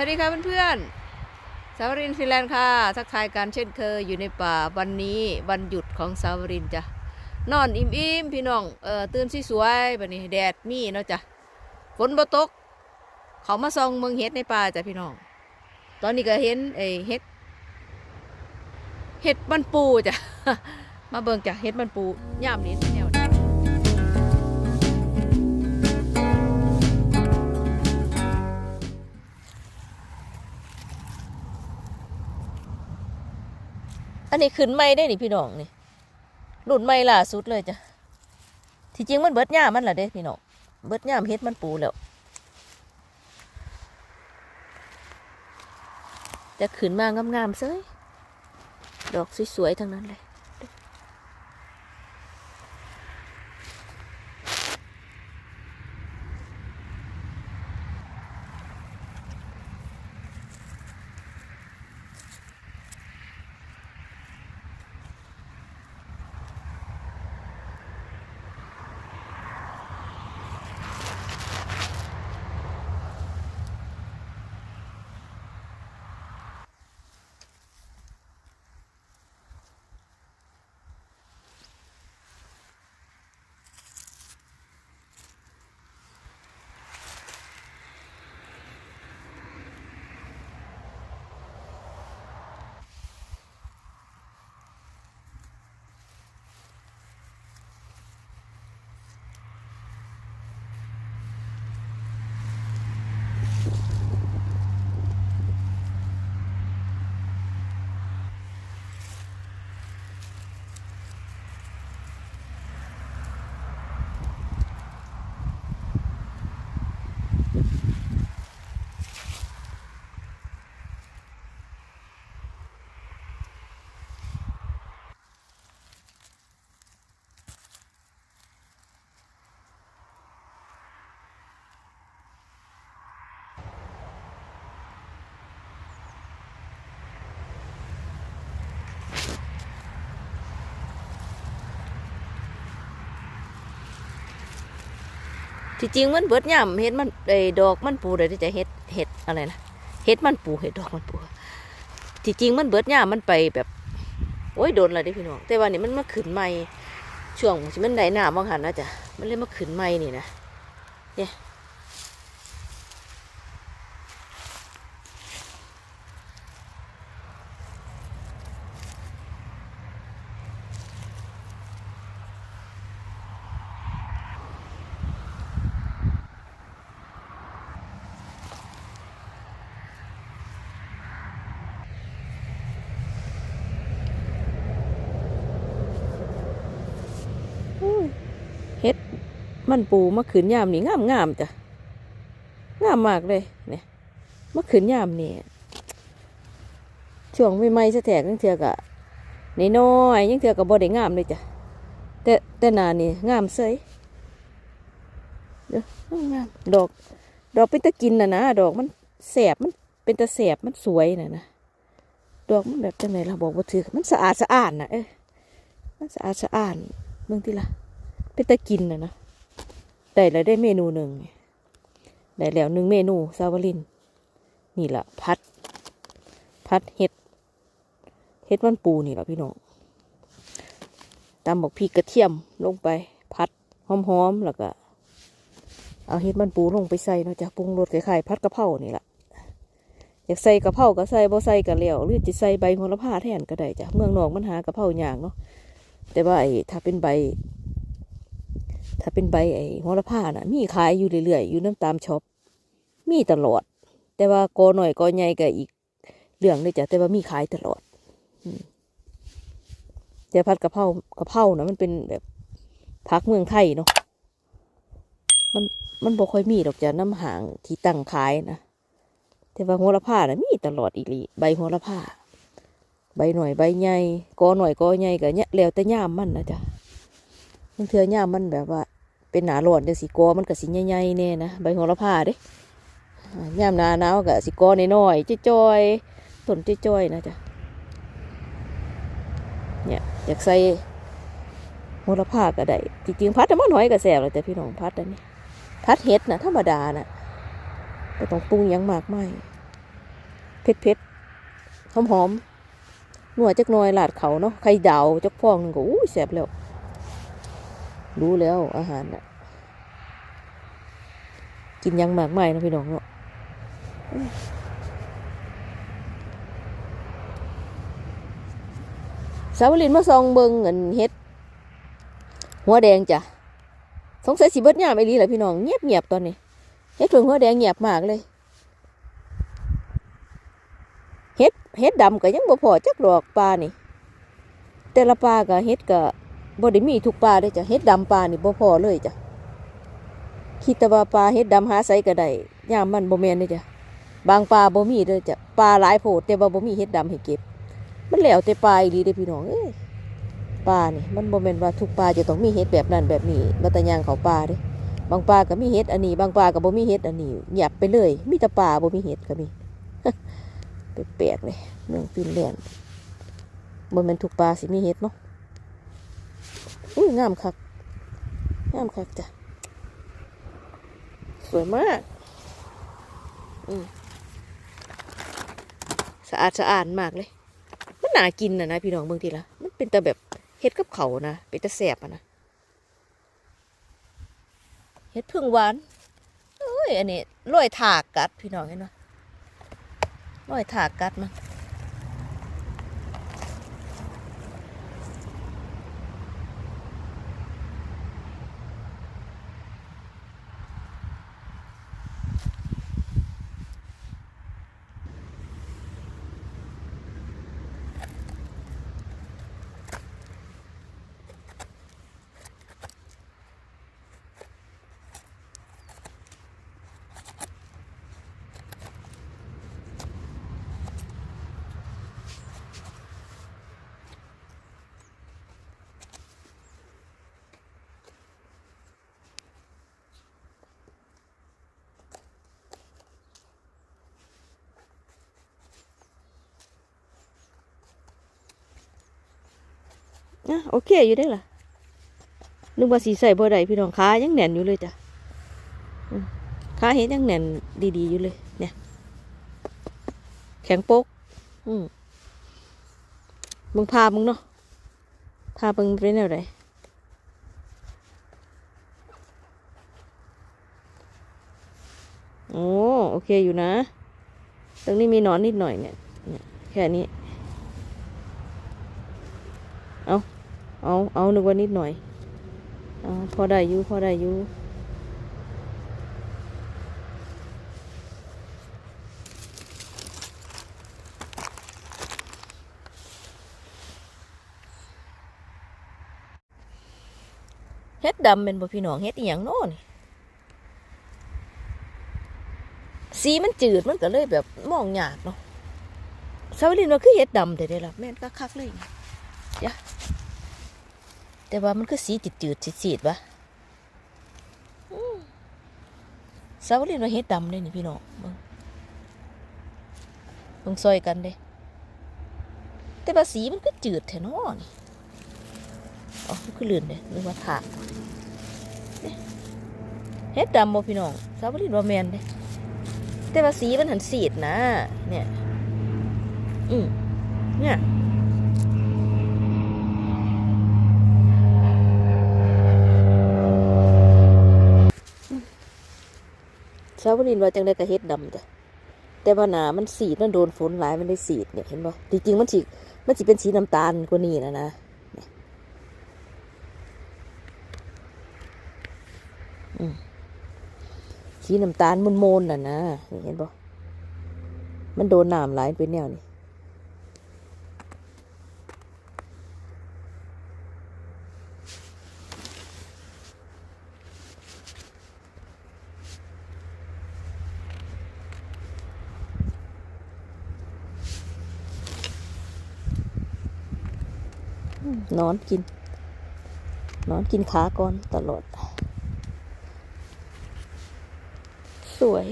วัสดีค่ะเพื่อนๆสาวรินฟินแลนด์ค่ะทักทายกันเช่นเคยอยู่ในป่าวันนี้วันหยุดของสาวรินจ้ะนอนอิ่มๆพี่น้องเออตื่นสวยๆบัดนี้แดดมีเนาะจ้ะฝนบ่ตก เขามาส่องเมืองเฮ็ดในป่าจ้ะพี่น้อง ตอนนี้ก็เห็นไอ้เฮ็ดเฮ็ดมันปูจ้ะมาเบิ่งจ้ะเฮ็ดมันปูย่ามนี้แนว นี้อันนี้ขึ้นไม่ได้นี่พี่น้องนี่รุ่นไม่ล่าสุดเลยจ้ะที่จริงมันเบิดหญ้ามันล่ะเด้พี่น้องเบิดหญ้ามเฮ็ดมันปูแล้วจะขึ้นมางามๆเซ้ยดอกสวยๆทั้งนั้นเลย ที่จริงมันเบิดย่ำเห็ดมันไอ้ดอกมันปูเลยที่จะเห็ดเห็ดอะไรนะเห็ดมันปูเห็ดดอกมันปูที่จริงมันเบิดย่ำมันไปแบบโอ้ยโดนอะไรได้พี่น้องแต่วันนี้มันมาขืนใหม่ช่วงที่มันได้หน้าบางหันนะจ๊ะมันเลยมาขืนใหม่นี่นะเนี่ย มันปูมาขึ้นยามนี่งามงามจ้ะงามมากเลยเนี่ยมาขึ้นยามนี่ช่วงไม่ไม่สแถกยังเถือกะนี่น้อยยังเถือกะบ่ได้งามเลยจ้ะแต่แต่นานี่งามเสยเด้องามดอก ดอกเป็นตะกินนะนะดอกมันแสบมันเป็นตะแสบมันสวยนะนะดอกมันแบบจังไหนเราบอกว่าถือมันสะอาดสะอาดนะเอ้ยมันสะอาดสะอาดเมืองที่ละเป็นตะกินนะนะ ได้แล้วได้เมนูหนึ่งได้แล้วหนึ่งเมนูซาวลิน นี่แหละพัด พัดเห็ด เห็ดมันปูนี่แหละพี่น้องตำบอกพริกกระเทียมลงไปพัดหอมๆแล้วก็เอาเห็ดมันปูลงไปใส่เนาะจ้ะปรุงรสคล้ายๆพัดกระเพรานี่แหละอยากใส่กระเพราก็ใส่บ่ใส่ก็แล้วหรือจะใส่ใบโหระพาแทนก็ได้จ้ะเมืองนอกมันหากระเพราอย่างเนาะแต่ว่าไอ้ถ้าเป็นใบ ถ้าเป็นใบไอ้โหระพาน่ะ มีขายอยู่เรื่อยๆ อยู่น้ำตามช็อป มีตลอด แต่ว่ากอหน่อยกอใหญ่ก็อีก เรื่องเลยจ้ะ แต่ว่ามีขายตลอดแต่พัดกะเพรากะเพรานะมันเป็นแบบพักเมืองไทยเนาะ มันมันบ่ค่อยมีดอกจ้ะน้ำหางที่ตั้งขายนะ แต่ว่าโหระพานะมีตลอดอีหลีใบโหระพาใบหน่อยใบใหญ่กอหน่อยกอใหญ่ก็เนี่ยแล้วแต่ย่ามมันนะจ๊ะ บางเทื่อย่ามันแบบว่า เป็นหนาร้อนจังสิกอมันก็สิใหญ่ๆแน่นะใบโหระพาเด้ย่ามนาหนาวก็สิกอน้อยๆจ้อยๆต้นจ้อยๆนะจ๊ะเนี่ยอยากใส่โหระพาก็ได้จริงๆพัดน้ำมันหอยก็แซบเลยแต่พี่น้องพัดอันนี้พัดเห็ดนะธรรมดานะก็ต้องปรุงยังมากไม่เผ็ดๆหอมๆนัวจักน่อยลาดเขาเนาะไข่ดาวจักฟองหนึงก็อู้แซบแล้ว รู้แล้วอาหารน่ะ กินยังมากมายเนะพี่น้องเนาะสาวลินมาซองเบิงเงินเฮ็ด หัวแดงจ้ะสงสัยสิเบิดยามไอ้ลีแหละพี่น้องเงียบเงียบตอนนี้เฮ็ดเพิ่งหัวแดงเงียบมากเลยเฮ็ดเฮ็ดดำก็ยังบ่พอจักดอกปลานี่ แต่ละปลาก็เฮ็ดก็ บ่ได้มีทุกปลาเด้จ้ะเฮ็ดดำปลานี่บ่พอเลยจ้ะคิดแต่ว่าปลาเฮ็ดดำหาไสก็ได้ยามมันบ่แม่นเด้อจ้ะบางปลาบ่มีเด้อจ้ะปลาหลายโพดแต่ว่าบ่มีเฮ็ดดำให้เก็บ มันแล้วแต่ปลาอีหลีเด้พี่น้องเอ้ยปลานี่มันบ่แม่นว่าทุกปลาจะต้องมีเฮ็ดแบบนั้นแบบนี้บ่ต่ย่างเขาปลาเด้บางปลาก็มีเฮ็ดอันนี้ บางปลาก็บ่มีเฮ็ดอันนี้เงียบไปเลย มีแต่ปลาบ่มีเฮ็ดก็มีแปลกๆเลยเมืองฟินแลนด์บ่แม่นทุกปลาสิมีเฮ็ดเนาะ อุ้ยงามคักงามคักจ้ะ สวยมากอืมสะอาดสะอาดมากเลย มันน่ากินนะนะพี่น้องเบิ่งทีละมันเป็นแต่แบบเฮ็ดกับเขานะ เป็นแต่แสบอะนะ เฮ็ดพึ่งหวานเอ้ย อันนี้ลอยถากกัดพี่น้องเห็นไหมลอยถากกัดมัน อะโอเคอยู่ได้อล่ะนึกว่าสีใส่บ่ได้พี่น้องขายังแน่นอยู่เลยจ้ะขาเห็นยังแน่นดีๆอยู่เลย เนี่ย แข็งโป๊กอืมมึงพามึงเนาะพามึงเป็นแนวไหนโอ้โอเคอยู่นะ ตรงนี้มีหนอนนิดหน่อยเนี่ยเนี่ยแค่นี้ เอา เอาเอานึกว่านิดหน่อยเอาพอได้อยู่พอได้อยู่เฮ็ดดำเป็นบ่พี่น้องเฮ็ดอีหยังโน่นสีมันจืดมันก็เลยแบบมองยากเนาะสาวลินว่าคือเฮ็ดดำแต่เด้ล่ะแม่นคักเลยยะ แต่ว่ามันคือสีจืดๆสีดๆวะสาวเรียนว่าเฮ็ดดำเลยนี่พี่น้องเบิ่งเบิ่งซอยกันเด้แต่ว่าสีมันก็จืดแท้เนาะนี่อ๋อมันคือเลื่อนเด้นึกว่าถากเนี่ยเฮ็ดดำบ่พี่น้องสาวเรียนว่าแมนเด้แต่ว่าสีมันหันสีดนะ เนี่ย อืมเนี่ย สาวนินว่าจังได้กระเฮ็ดดำจ้ะแต่ว่าหนามันสีดมันโดนฝนหลายมันได้สีดเนี่ยเห็นบ่จริงๆมันสีมันสีเป็นสีน้ำตาลกว่านี้นะนะสีน้ำตาลมนๆน่ะนะเห็นบ่มันโดนน้ำหลายเป็นแนวนี่ นอนกิน นอนกินขาก่อนตลอด สวย